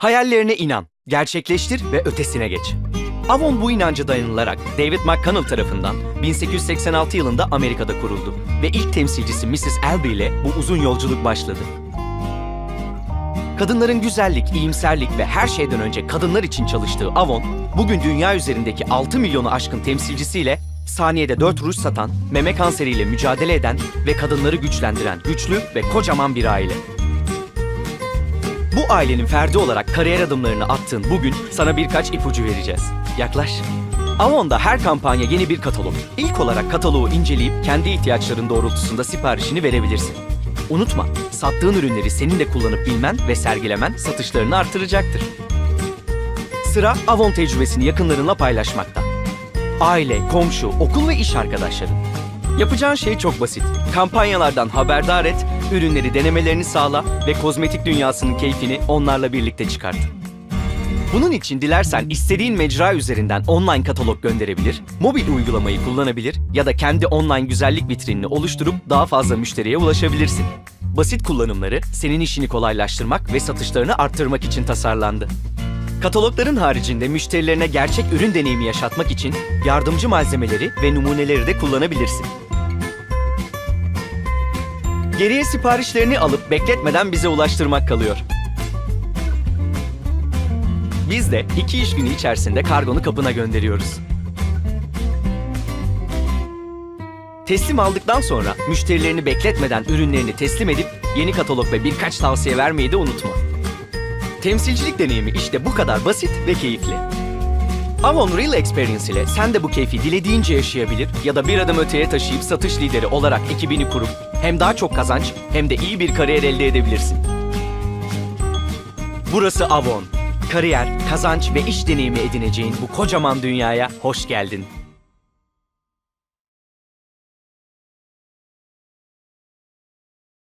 Hayallerine inan, gerçekleştir ve ötesine geç. Avon bu inanca dayanılarak David McConnell tarafından 1886 yılında Amerika'da kuruldu ve ilk temsilcisi Mrs. Albee ile bu uzun yolculuk başladı. Kadınların güzellik, iyimserlik ve her şeyden önce kadınlar için çalıştığı Avon, bugün dünya üzerindeki 6 milyonu aşkın temsilcisiyle saniyede 4 ruj satan, meme kanseriyle mücadele eden ve kadınları güçlendiren güçlü ve kocaman bir aile. Bu ailenin ferdi olarak kariyer adımlarını attığın bugün sana birkaç ipucu vereceğiz. Yaklaş. Avon'da her kampanya yeni bir katalog. İlk olarak kataloğu inceleyip kendi ihtiyaçların doğrultusunda siparişini verebilirsin. Unutma, sattığın ürünleri senin de kullanıp bilmen ve sergilemen satışlarını artıracaktır. Sıra Avon tecrübesini yakınlarınla paylaşmakta. Aile, komşu, okul ve iş arkadaşların. Yapacağın şey çok basit. Kampanyalardan haberdar et, ürünleri denemelerini sağla ve kozmetik dünyasının keyfini onlarla birlikte çıkart. Bunun için dilersen istediğin mecra üzerinden online katalog gönderebilir, mobil uygulamayı kullanabilir ya da kendi online güzellik vitrinini oluşturup daha fazla müşteriye ulaşabilirsin. Basit kullanımları senin işini kolaylaştırmak ve satışlarını arttırmak için tasarlandı. Katalogların haricinde müşterilerine gerçek ürün deneyimi yaşatmak için yardımcı malzemeleri ve numuneleri de kullanabilirsin. Geriye siparişlerini alıp bekletmeden bize ulaştırmak kalıyor. Biz de iki iş günü içerisinde kargonu kapına gönderiyoruz. Teslim aldıktan sonra müşterilerini bekletmeden ürünlerini teslim edip yeni katalog ve birkaç tavsiye vermeyi de unutma. Temsilcilik deneyimi işte bu kadar basit ve keyifli. Avon Real Experience ile sen de bu keyfi dilediğince yaşayabilir ya da bir adım öteye taşıyıp satış lideri olarak ekibini kurup hem daha çok kazanç hem de iyi bir kariyer elde edebilirsin. Burası Avon. Kariyer, kazanç ve iş deneyimi edineceğin bu kocaman dünyaya hoş geldin.